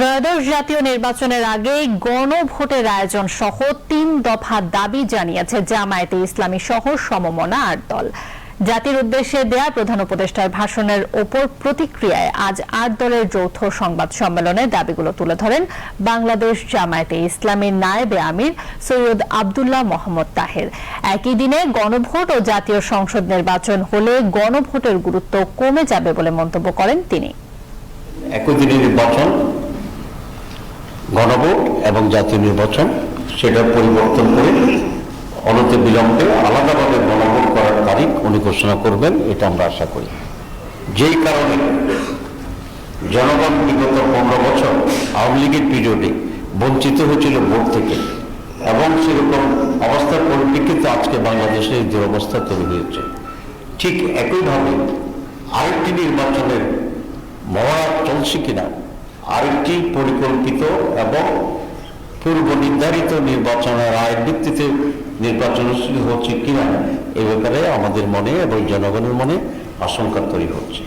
ত্রয়োদশ জাতীয় নির্বাচনের আগে গণভোটের আয়োজন সহ তিন দফা দাবি জানিয়েছে জামায়াতে ইসলামী সহ সমমনা আট দল। জাতির উদ্দেশ্যে দেয়া প্রধান উপদেষ্টার ভাষণের ওপর প্রতিক্রিয়ায় আজ আট দলের যৌথ সংবাদ সম্মেলনে দাবিগুলো তুলে ধরেন বাংলাদেশ জামায়াতে ইসলামীর নায়েবে আমির সৈয়দ আবদুল্লাহ মোহাম্মদ তাহের। একই দিনে গণভোট ও জাতীয় সংসদ নির্বাচন হলে গণভোটের গুরুত্ব কমে যাবে বলে মন্তব্য করেন তিনি। একই দিনে নির্বাচন এবং জাতীয় নির্বাচন সেটা পরিবর্তন করে অনতি বিলম্বে আলাদাভাবে গণভোট করার তারিখ উনি ঘোষণা করবেন, এটা আমরা আশা করি। যেই কারণে জনগণ বিগত পনেরো বছর আওয়ামী লীগের পিরিয়ডে বঞ্চিত হয়েছিল ভোট থেকে এবং সেরকম অবস্থার পরিপ্রেক্ষিতে আজকে বাংলাদেশে এই দুরবস্থা তৈরি হয়েছে, ঠিক একইভাবে আরেকটি নির্বাচনের মহড়া চলছে কিনা, আরেকটি পরিকল্পিত এবং পূর্ব নির্ধারিত নির্বাচনের আয়ের ভিত্তিতে নির্বাচন অনুষ্ঠিত হচ্ছে কিনা এ ব্যাপারে আমাদের মনে এবং জনগণের মনে আশঙ্কা তৈরি হচ্ছে।